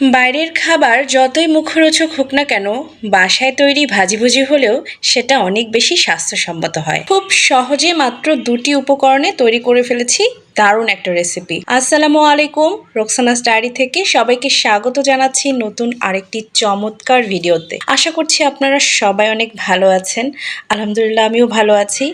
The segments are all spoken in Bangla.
বাইরের খাবার যতই মুখরোচক হোক না কেন, বাসায় তৈরি ভাজিভুজি হলেও সেটা অনেক বেশি স্বাস্থ্যসম্মত হয়। খুব সহজে মাত্র দুটি উপকরণে তৈরি করে ফেলেছি। দারুণ একটা রেসিপি আসসালামু আলাইকুম, রোকসানাস ডায়েরি থেকে সবাইকে স্বাগত জানাচ্ছি নতুন আরেকটি চমৎকার ভিডিওতে। আশা করছি আপনারা সবাই অনেক ভালো আছেন। আলহামদুলিল্লাহ, আমিও ভালো আছি।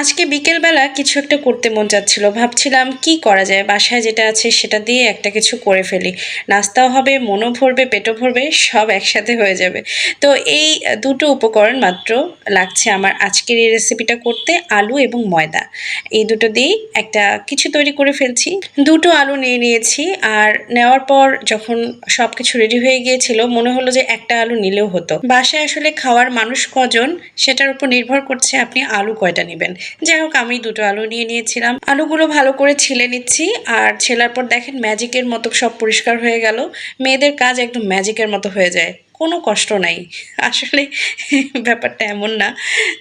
আজকে বিকেলবেলা কিছু একটা করতে মন চাচ্ছিল ভাবছিলাম, কি করা যায়? বাসায় যেটা আছে সেটা দিয়ে একটা কিছু করে ফেলি। নাস্তাও হবে, মনও ভরবে, পেটও ভরবে, সব একসাথে হয়ে যাবে। তো এই দুটো উপকরণ মাত্র লাগছে আমার আজকের এই রেসিপিটা করতে, আলু এবং ময়দা। এই দুটো দিয়েই একটা কিছু তৈরি করে ফেলছি। দুটো আলু নিয়ে নিয়েছি আর নেওয়ার পর যখন সব কিছু রেডি হয়ে গিয়েছিল, মনে হলো যে একটা আলু নিলেও হতো। বাসায় আসলে খাওয়ার মানুষ কজন, সেটার উপর নির্ভর করছে আপনি আলু কয়টা নেবেন। যাই হোক, আমি দুটো আলু নিয়ে নিয়েছিলাম। আলুগুলো ভালো করে ছিলে নিচ্ছি, আর ছেলার পর দেখেন ম্যাজিকের মতো সব পরিষ্কার হয়ে গেল। মেয়েদের কাজ একদম ম্যাজিকের মতো হয়ে যায়। কোনো কষ্ট নাই। আসলে ব্যাপারটা এমন না।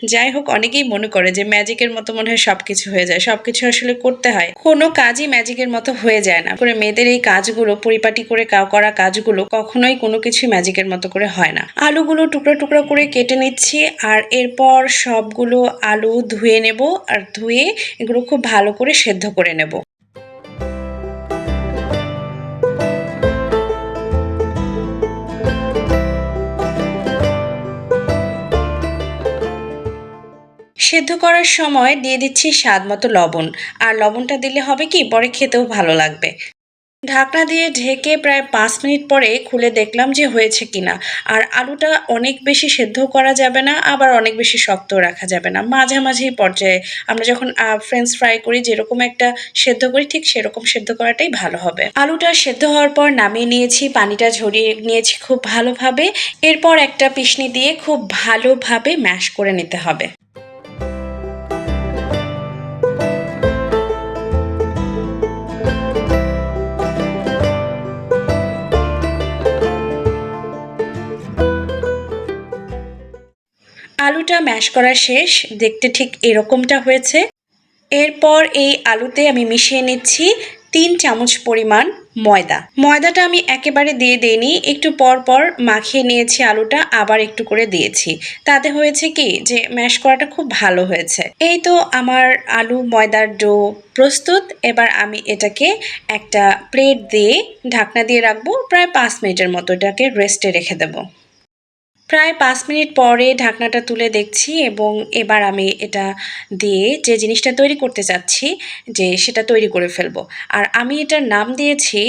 যাই হোক, অনেকেই মনে করে যে ম্যাজিকের মতো মনে হয় সব কিছু হয়ে যায়। সব কিছু আসলে করতে হয়। কোনো কাজই ম্যাজিকের মতো হয়ে যায় না। করে মেয়েদের এই কাজগুলো, পরিপাটি করে করা কাজগুলো কখনোই কোনো কিছু ম্যাজিকের মতো করে হয় না। আলুগুলো টুকরো টুকরো করে কেটে নিচ্ছি আর এরপর সবগুলো আলু ধুয়ে নেব আর ধুয়ে এগুলো খুব ভালো করে সেদ্ধ করে নেব। সেদ্ধ করার সময় দিয়ে দিচ্ছি স্বাদ মতো লবণ। আর লবণটা দিলে হবে কি, পরে খেতেও ভালো লাগবে। ঢাকনা দিয়ে ঢেকে প্রায় পাঁচ মিনিট পরে খুলে দেখলাম যে হয়েছে কিনা। আর আলুটা অনেক বেশি সেদ্ধ করা যাবে না, আবার অনেক বেশি শক্ত রাখা যাবে না। মাঝামাঝি পর্যায়ে আমরা যখন ফ্রেঞ্চ ফ্রাই করি, যেরকম একটা সেদ্ধ করি, ঠিক সেরকম সেদ্ধ করাটাই ভালো হবে। আলুটা সেদ্ধ হওয়ার পর নামিয়ে নিয়েছি, পানিটা ঝরিয়ে নিয়েছি খুব ভালোভাবে। এরপর একটা পিসনি দিয়ে খুব ভালোভাবে ম্যাশ করে নিতে হবে। আলুটা ম্যাশ করা শেষ, দেখতে ঠিক এরকমটা হয়েছে। এরপর এই আলুতে আমি মিশিয়ে নিচ্ছি তিন চামচ পরিমাণ ময়দা। ময়দাটা আমি একেবারে দিয়ে দিইনি, একটু পর পর মাখিয়ে নিয়েছি আলুটা, আবার একটু করে দিয়েছি। তাতে হয়েছে কি যে ম্যাশ করাটা খুব ভালো হয়েছে। এই তো আমার আলু ময়দার ডো প্রস্তুত, এবার আমি এটাকে একটা প্লেট দিয়ে ঢাকনা দিয়ে রাখব, প্রায় পাঁচ মিনিটের মতো এটাকে রেস্টে রেখে দেবো। প্রায় পাঁচ মিনিট পরে ঢাকনাটা তুলে দেখছি এবং এবার আমি এটা দিয়ে যে জিনিসটা তৈরি করতে চাচ্ছি, যে সেটা তৈরি করে ফেলব। আর আমি এটার নাম দিয়েছি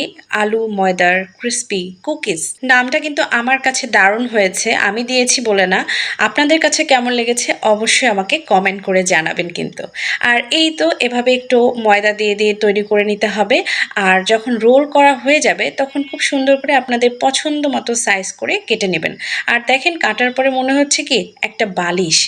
আলু ময়দার ক্রিস্পি কুকিজ নামটা কিন্তু আমার কাছে দারুণ হয়েছে, আমি দিয়েছি বলে না। আপনাদের কাছে কেমন লেগেছে অবশ্যই আমাকে কমেন্ট করে জানাবেন কিন্তু। আর এই তো এভাবে একটু ময়দা দিয়ে দিয়ে তৈরি করে নিতে হবে। আর যখন রোল করা হয়ে যাবে, তখন খুব সুন্দর করে আপনাদের পছন্দ মতো সাইজ করে কেটে নেবেন। আর দেখেন কাটার পরে মনে হচ্ছে কি একটা বালিশ,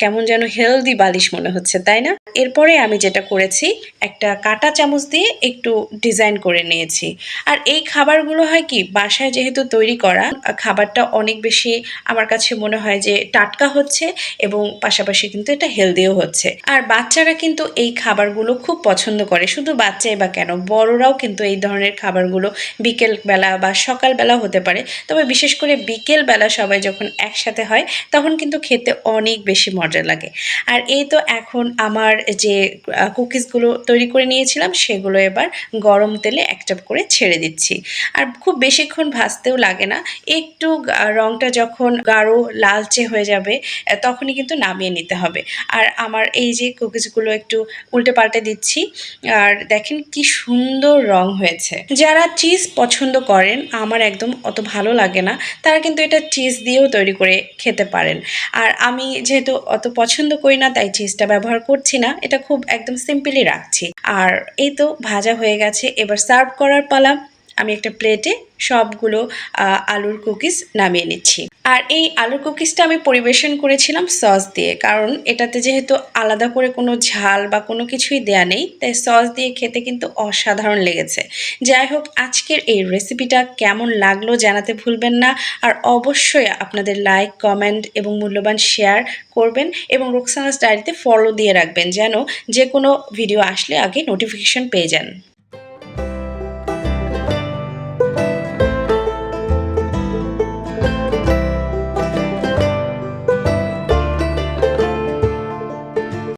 কেমন যেন হেলদি বালিশ মনে হচ্ছে, তাই না? এরপরে আমি যেটা করেছি, একটা কাটা চামচ দিয়ে একটু ডিজাইন করে নিয়েছি। আর এই খাবারগুলো হয় কি, বাসায় যেহেতু তৈরি করা, খাবারটা অনেক বেশি আমার কাছে মনে হয় যে টাটকা হচ্ছে এবং পাশাপাশি কিন্তু এটা হেলদিও হচ্ছে। আর বাচ্চারা কিন্তু এই খাবারগুলো খুব পছন্দ করে, শুধু বাচ্চাই বা কেন, বড়রাও কিন্তু এই ধরনের খাবারগুলো বিকেল বেলা বা সকালবেলা হতে পারে। তবে বিশেষ করে বিকেল বেলা সবাই যখন একসাথে হয়, তখন কিন্তু খেতে অনেক বেশি মজা লাগে। আর এই তো এখন আমার যে কুকিজগুলো তৈরি করে নিয়েছিলাম, সেগুলো এবার গরম তেলে এক একটা করে ছেড়ে দিচ্ছি। আর খুব বেশিক্ষণ ভাজতেও লাগে না, একটু রংটা যখন গাঢ় লালচে হয়ে যাবে তখনই কিন্তু নামিয়ে নিতে হবে। আর আমার এই যে কুকিজগুলো একটু উল্টে পাল্টে দিচ্ছি, আর দেখেন কি সুন্দর রং হয়েছে। যারা চিজ পছন্দ করেন, আমার একদম অত ভালো লাগে না, তারা কিন্তু এটা চিজ দিয়েও তৈরি করে খেতে পারেন। আর আমি যেহেতু অত পছন্দ করি না, তাই চিজটা ব্যবহার করছি না, এটা খুব একদম সিম্পলি রাখছি। আর এই তো ভাজা হয়ে গেছে, এবার সার্ভ করার পালা। আমি একটা প্লেটে সবগুলো আলুর কুকিজ নামিয়ে নিচ্ছি। আর এই আলুর কুকিজটা আমি পরিবেশন করেছিলাম সস দিয়ে, কারণ এটাতে যেহেতু আলাদা করে কোনো ঝাল বা কোনো কিছুই দেয়া নেই, তাই সস দিয়ে খেতে কিন্তু অসাধারণ লেগেছে। যাই হোক, আজকের এই রেসিপিটা কেমন লাগল জানাতে ভুলবেন না, আর অবশ্যই আপনাদের লাইক, কমেন্ট এবং মূল্যবান শেয়ার করবেন এবং রোকসানাস ডায়েরিতে ফলো দিয়ে রাখবেন যেন যে কোনো ভিডিও আসলে আগে নোটিফিকেশন পেয়ে যান।